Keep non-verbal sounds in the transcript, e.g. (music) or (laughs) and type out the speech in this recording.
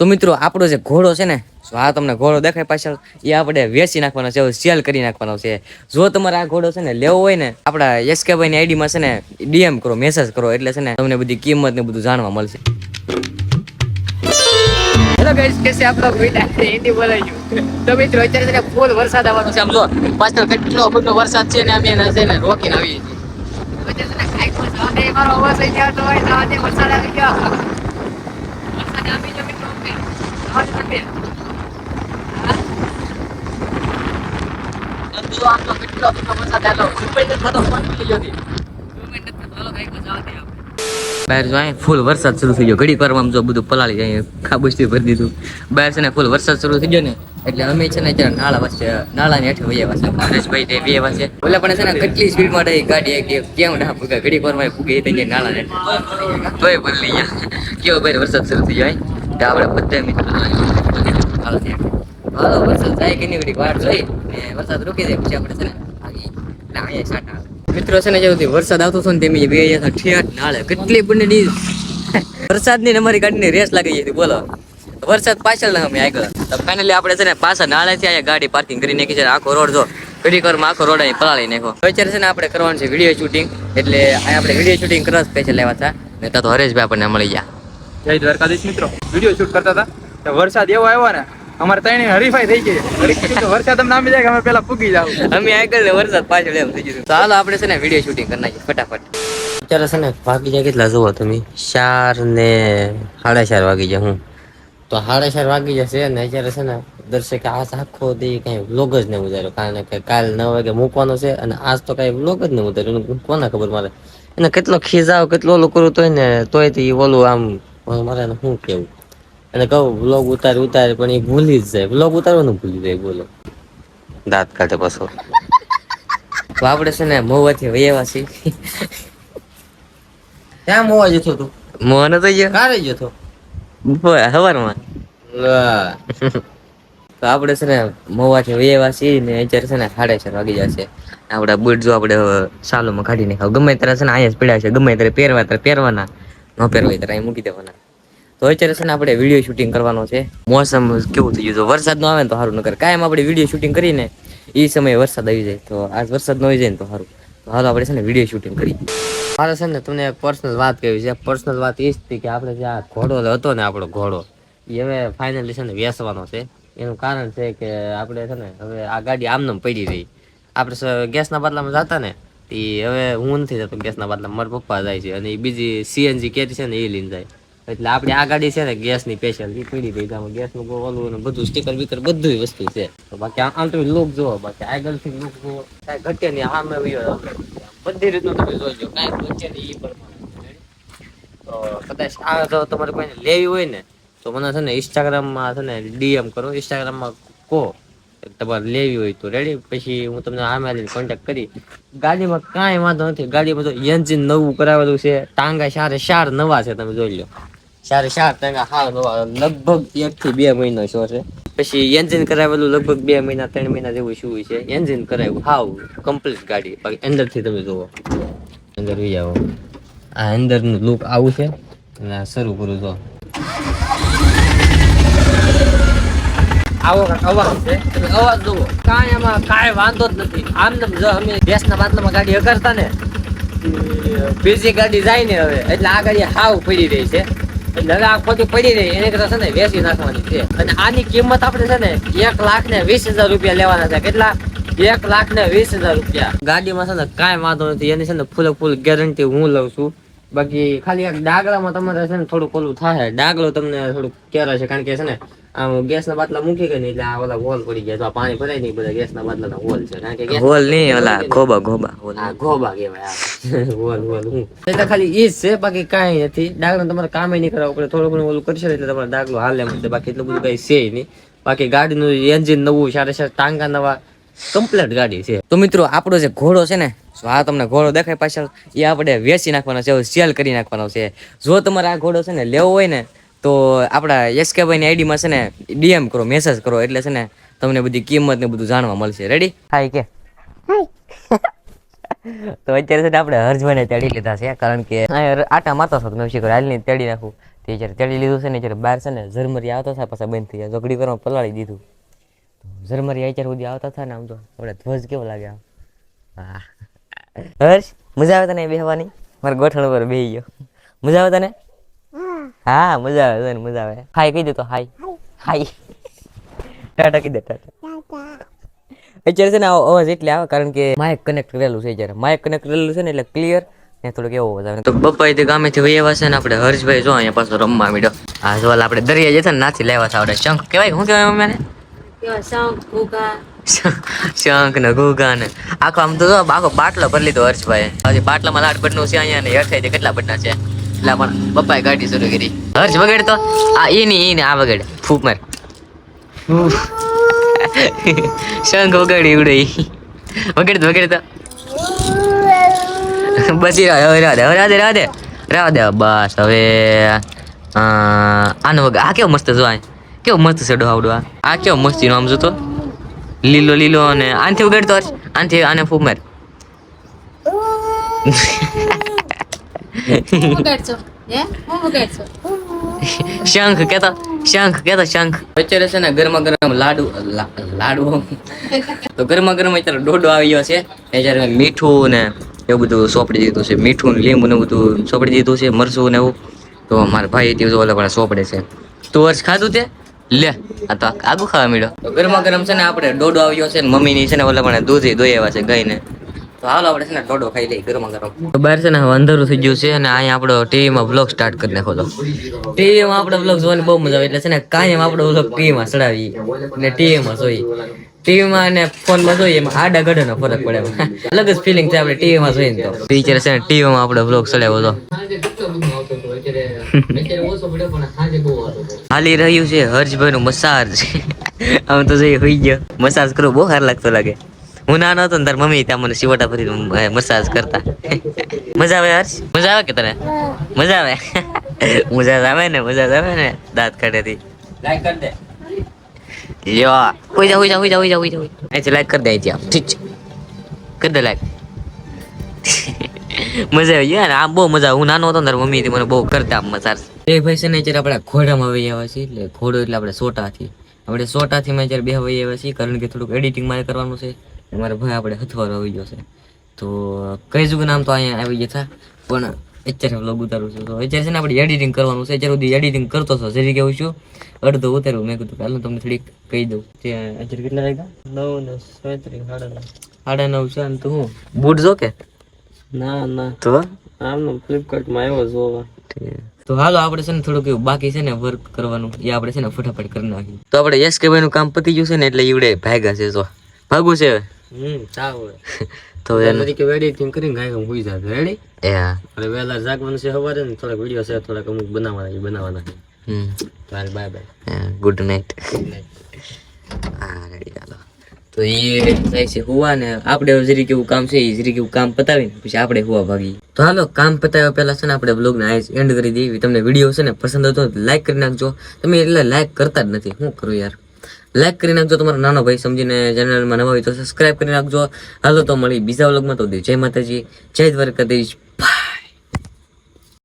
તો મિત્રો, આપણો જે ઘોડો છે ને, જો આ તમને ઘોડો દેખાય પાછળ, એ આપણે વેચી નાખવાનો છે સેલ કરી નાખવાનો છે. જો તમારે આ ઘોડો છે ને લેવો હોય ને, આપણા એસકેભાઈ ની આઈડી માં છે ને ડીએમ કરો મેસેજ કરો, એટલે છે ને તમને બધી કિંમત ને બધું જાણવા મળશે. હેલો મિત્રો, અત્યારે છે ફૂલ વરસાદ છે. વરસાદ છે ને બહાર જો ફૂલ વરસાદ શરૂ થઈ ગયો. ઘડી પર આમ જો બધું પલાળી જાય ખાબુચથી ભરી દીધું. બહાર છે ને ફૂલ વરસાદ શરૂ થઈ ગયો ને, એટલે અમે છે ને અત્યારે નાળા વચ્ચે, નાળાની હેઠળ વૈયા આવ્યા છે. હરેશભાઈ તે બે છે. ઓલા પણ છે ને કેટલી સ્પીડમાં રહી ગાડી એક કેમ ના પૂગા ઘડી વારમાં પૂગે થઈ જાય નાળા હેઠળ તોય ગયા કેવો ભાઈ વરસાદ શરૂ થઈ જાય આપણે બધા મિત્રો. વરસાદ જાય કે નહીં વાર જોઈ ને વરસાદ રોકી જાય પછી આપણે છે ને મિત્રો છે ને જે વરસાદ આવતો હતો ને તેમ બે અહીંયા ઠેઠ નાળે કેટલી બંને વરસાદની અમારી ગાડીની રેસ લાગી હતી, બોલો. વરસાદ પાછળ અમે આગળ. તો ફાઇનલી આપણે છે ને પાછા નાળેથી અહીંયા ગાડી પાર્કિંગ કરી નાખી છે આખો રોડ જો. ઘડી કરમાં આખો રોડ અહીં પલાળી નાખો અત્યારે છે ને આપણે કરવાનું છે વીડિયો શૂટિંગ એટલે આપણે વીડિયો શૂટિંગ કરવા સ્પેશિયલ આવ્યા હતા ને તો હરેશભાઈ આપણને મળી ગયા. જય દ્વારકાધીશ મિત્રો. વીડિયો શૂટ કરતા હતા. વરસાદ એવો આવ્યો ને અમારે ત્રણે હરીફાઈ થઈ ગઈ. વરસાદ અમને નામી જાય કે અમે પેલા પૂગી જાવ અમે આગળ ને વરસાદ પાછળ એમ થઈ ગયું. ચાલો આપણે છે ને વીડિયો શૂટિંગ કરી નાખીએ ફટાફટ. અત્યારે છે ને વાગી જાય કેટલા જુઓ તમે. ચાર ને સાડા ચાર વાગી જાય હું. તો સાડા ચાર વાગી જશે ને અત્યારે છે ને દર્શકે આજ આખો દી કઈ વ્લોગ જ નહીં ઉતાર્યો. કારણ કે કાલ નવ વાગે મૂકવાનો છે અને આજ તો કઈ વ્લોગ જ નહીં ઉતાર્યો. કોને ખબર મારે? એને કેટલો ખીજાવ કેટલો ઓલું કરું તોય ને તોય તે ઓલું આમ મારે એને શું કેવું? અને કહું વ્લોગ ઉતાર ઉતારે પણ એ ભૂલી જ જાય. વ્લોગ ઉતારવાનું ભૂલી જાય બોલો. દાંત કાઢે પાછો. આપડે આપણે છે ને મોવાથી વૈયા ક્યાં મોવા જતો તું મોહન તો ગયો? કારે જતો હવારમાં. તો આપણે છે ને મોવાથી વૈયા (laughs) છીએ ને અત્યારે છે ને સાડા ચાર વાગી જશે આપણા બુટ જો આપણે સાલોમાં કાઢી નાખાવ ગમે ત્યારે છે ને અહીંયા જ પડ્યા છે. ગમે ત્યારે પહેરવા ત્યારે પહેરવાના. ન પહેરવા ત્યારે મૂકી દેવાના. તો અત્યારે છે ને આપણે વીડિયો શૂટિંગ કરવાનો છે. મોસમ કેવું થઈ ગયું તો આવે ને તો સારું નગર કાયમ આપણે વીડિયો શૂટિંગ કરીને એ સમયે વરસાદ આવી જાય. તો આજ વરસાદ ન જાય ને તો સારું. હાલો આપણે છે ને વીડિયો શૂટિંગ કરી મારે છે ને તમને પર્સનલ વાત કહી છે. પર્સનલ વાત એ કે આપણે જે આ ઘોડો હતો ને આપણો ઘોડો એ હવે ફાઇનલી છે ને વેસવાનો છે. એનું કારણ છે કે આપણે છે ને હવે આ ગાડી આમનામ પડી રહી. આપણે ગેસના બદલામાં જતા ને તે હવે હું નથી જતો ગેસના બાદલા મારા પપ્પા જાય છે અને એ બીજી સીએનજી કેરી છે ને એ લઈને જાય. એટલે આપણે આ ગાડી છે ને ગેસની સ્પેશિયલ એ પડી છે આમાં ગેસનું ઓલું અને બધું સ્ટીકર બીકર બધું વસ્તુ છે. તો બાકી આમ તો લુક જોવો. બાકી આગળથી લુક જોવો. કાંઈ ઘટે નહીં. આવ્યો બધી રીતનું તમે જોજો કાંઈ ઘટે નહીં એ પ્રમાણે. તો કદાચ આ જો તમારે કોઈને લેવી હોય ને, તો મને છે ને ઇન્સ્ટાગ્રામમાં છે ને ડીએમ કરો. ઇન્સ્ટાગ્રામમાં કહો. તમારે લેવી હોય તો રેડી પછી હું તમને આમાં કોન્ટેક્ટ કરી. ગાડીમાં કાંઈ વાંધો નથી. ગાડીમાં તો એન્જિન નવું કરાવેલું છે. ટાંગા ચારે ચાર નવા છે, તમે જોઈ લો ચારે ચાર ટાંગા હાવ નવા. લગભગ એક થી બે મહિનો શો છે. પછી એન્જિન કરાવેલું લગભગ બે મહિના, ત્રણ મહિના જેવું શું છે? એન્જિન કરાવ્યું. હાવ કમ્પ્લીટ ગાડી. બાકી અંદરથી તમે જુઓ. અંદર આવો. આ અંદરનું લુક આવું છે. અને શરૂ કરું તો આવો અવાજ છે. અવાજ કાંઈ એમાં કાંઈ વાંધો જ નથી. આમ અમે ગેસના બાટલામાં ગાડી હકારતા ને બીજી ગાડી જાય ને હવે. એટલે આ ગાડી હાવ પડી રહી છે. એટલે હવે આ ખોટી પડી રહી. એની કરતા છે ને વેચી નાખવાની છે. અને આની કિંમત આપણે છે ને એક લાખ ને વીસ હજાર રૂપિયા લેવાના છે. કેટલા? એક લાખ ને વીસ હજાર રૂપિયા. ગાડીમાં છે ને કાંઈ વાંધો નથી. એની છે ને ફૂલ ફૂલ ગેરંટી હું લઉં છું. બાકી ખાલી એક ડાગલામાં તમારે છે ને થોડુંક ઓલું થાય ડાગલો તમને થોડુંક કેરા છે કારણ કે છે ને આમ ગેસના બાટલા મૂકી ગઈ ને એટલે આ ઓલા હોલ પડી ગયા તો આ પાણી ભરાય નહીં બધા ગેસના બાટલાના હોલ છે. કારણ કે હોલ નહીં ઓલા ગોબા ગોબા હા ગોબા કહેવાય (laughs) હોલ હોલ હું. એટલે ખાલી ઈ જ છે બાકી કાંઈ નથી. ડાગલો તમારે કામે નહીં કરાવવું પડે. થોડું ઘણું ઓલું કરશે ને એટલે તમારે ડાગલો હાલે મળશે બાકી એટલું બધું કઈ છે નહીં. બાકી ગાડીનું એન્જિન નવું સારા સારા ટાંગા નવા. કમ્પ્લેટ ગાડી છે. તો મિત્રો આપણો જે ઘોડો છે ને જો આ તમને ઘોડો દેખાય પાછળ એ આપણે વેચી નાખવાનો છે સેલ કરી નાખવાનો છે. જો તમારે આ ઘોડો છે ને લેવો હોય ને તો આપણા આઈડી માં છે ને ડીએમ કરો મેસેજ કરો એટલે છે ને તમને બધી કિંમત ને બધું જાણવા મળશે. રેડી હાય કે? (laughs) તો અત્યારે છે ને આપણે હર્ષભાઈને તેડી લીધા છે કારણ કે આટા મારતો છો તમે શીખો હાલની તેડી નાખું. તે જ્યારે તેડી લીધું છે ને જ્યારે બહાર છે ને ઝરમરી આવતા છે પાછા બંધ થઈ ગયા. ઝઘડી કરવા પલાળી દીધું. ઝરમરી અત્યારે સુધી આવતા હતા ને આમ તો આપણે ધ્વજ કેવો લાગે આમ? હા હર્ષ મજા આવે તને બેહવાની? મારા ગોઠણ પર બેહી ગયો. મજા આવે તને? હા મજા આવે તને મજા આવે. હાય કહી દે તો હાય હાય ટાટા કહી દે ટાટા અત્યારે છે ને આવો અવાજ એટલે આવે કારણ કે માઇક કનેક્ટ કરેલું છે જ્યારે માઇક કનેક્ટ કરેલું છે ને એટલે ક્લિયર ને થોડોક એવો અવાજ આવે. તો બપ્પા તે ગામેથી વૈયા છે ને આપણે હર્ષભાઈ જો અહીંયા પાછો રમવા મીડો આ જો આપણે દરિયા જતા ને નાથી લેવા છે આપણે. શંખ કહેવાય શું કહેવાય મમ્મીને? શંખ ને ઘૂઘા ને. આખો આમ તો આખો બાટલો ભરી લીધો હર્ષભાઈ હજી બાટલામાં લાડ બટનું છે અહીંયા ને હેઠ કેટલા બટના છે. એટલે પણ પપ્પાએ ગાડી શરૂ કરી. હર્ષ, વગેરે તો? આ એની ઈને આ વગેરે. ફૂક માર. શંખ વગાડી ઉડે ઈ. વગાડી તો વગાડી બસ રાધે રાધે રાધે રાધે. બસ, હવે આનો વગર આ કેવો મસ્ત જો આ કેવો મસ્ત છે ડોહાવડો આ. કેવો મસ્તી આમ જો તો લીલો લીલો અને આનથી ઉગાડતો હશે આનથી આને ફૂમેર શંખ કેતો શંખ કેતો શંખ. અત્યારે છે ને ગરમા ગરમ લાડુ લાડુ. તો ગરમા ગરમ અત્યારે ડોડો આવી ગયો છે. એ જ્યારે મેં મીઠું ને એવું બધું સોંપડી દીધું છે. મીઠું ને લીંબુ ને બધું સોંપડી દીધું છે મરચું ને એવું. તો મારા ભાઈ તે ઓલા પણ સોંપડે છે. તું વર્ષ ખાધું તે? લે, આ તો આગુ ખાવા મળ્યો ગરમા ગરમ છે ને આપણે ડોડો આવ્યો છે ને મમ્મીની છે ને ઓલા પણ દૂધ દોઈ આવ્યા છે ગાયને. અલગ જ ફિલિંગ થાય આપણે ટીવીમાં જોઈએ તો. ટીચર છે ને ટીવીમાં આપણે વ્લોગ ચડાવ્યો તો. (laughs) હાલી રહ્યું છે હર્ષભાઈ નું મસાજ. આમ તો જઈ હોઈ ગયો. મસાજ કરવો બહુ સારું લાગતો લાગે. હું નાનો હતો ને તાર મમ્મી ત્યાં મને શિવટા ભરી મસાજ કરતા. (laughs) મજા આવે હર્ષ? મજા આવે કે તને? મજા આવે? (laughs) મજા આવે ને મજા આવે ને દાંત કાઢેથી લાઈક કર દે. લ્યો હોય જા હોય જા હોય જા હોય જા હોય જા અહીંથી લાઈક કરી દે અહીંથી આમ. ઠીક છે. કરી દે લાઈક (laughs) મજા આવી યાર આમ બહુ મજા આવે. હું નાનો હતો ને તારી મમ્મી મને બહુ કરતા આમ મસાજ એ ભાઈ છે ને જ્યારે આપણે ઘોડામાં વહી આવ્યા છીએ એટલે ઘોડો એટલે આપણે સોટાથી. આપણે સોટાથી મેં જ્યારે બે વહી આવ્યા છીએ કારણ કે થોડુંક એડિટિંગ મારે કરવાનું છે. મારા ભાઈ આપણે હથવારો આવી ગયો છે. તો કઈ જુગ નામ તો અહીંયા આવી ગયા હતા પણ અત્યારે વ્લોગ ઉતારું છું. તો અત્યારે છે ને આપણે એડિટિંગ કરવાનું છે. અત્યારે સુધી એડિટિંગ કરતો છો જરી કેવું છું. અડધો ઉતાર્યું. મેં કીધું હાલો તમને થોડીક કહી દઉં. તે અત્યારે કેટલા વાગ્યા? નવ ને સાડત્રીસ સાડા નવ. સાડા નવ છે અને તો હું. બૂટ જો કે ના ના. તો? આમનો ફ્લિપકાર્ટમાં આવ્યો જોવા. તો હાલો આપણે છે ને થોડુંક એવું બાકી છે ને વર્ક કરવાનું. એ આપણે છે ને ફટાફટ કરી નાખીએ. તો આપણે યશ કે નું કામ પતી ગયું છે ને એટલે ઈવડે ભાગ્યા છે તો ભાગું છે હમ ચાલે (laughs) તો એને તરીકે એડિટિંગ કરીને ગાય હોઈ જાય રેડી એ અને વહેલા જાગવાનું છે સવારે ને થોડાક વીડિયો છે થોડાક અમુક બનાવવાના છે બનાવવાના હમ. ચાલ બાય બાય ગુડ નાઇટ હા રેડી ચાલો તો એ જાય છે હુવા ને આપણે જરી કેવું કામ છે એ જરીક એવું કામ પતાવીને પછી આપણે હુવા ભાગી. તો હાલો કામ પતાવ્યા પહેલા છે ને આપણે બ્લોગ ને એન્ડ કરી દેવી તમને વીડિયો છે ને પસંદ હતો લાઈક કરી નાખજો. તમે એટલે લાઈક કરતા જ નથી. શું કરું યાર? લાઈક કરી નાખજો તમારો નાનો ભાઈ સમજીને ચેનલમાં નવા હોય તો સબસ્ક્રાઇબ કરી નાખજો. હાલો તો મળી બીજા વ્લોગમાં તો જય માતાજી, જય દ્વારકાધીશ.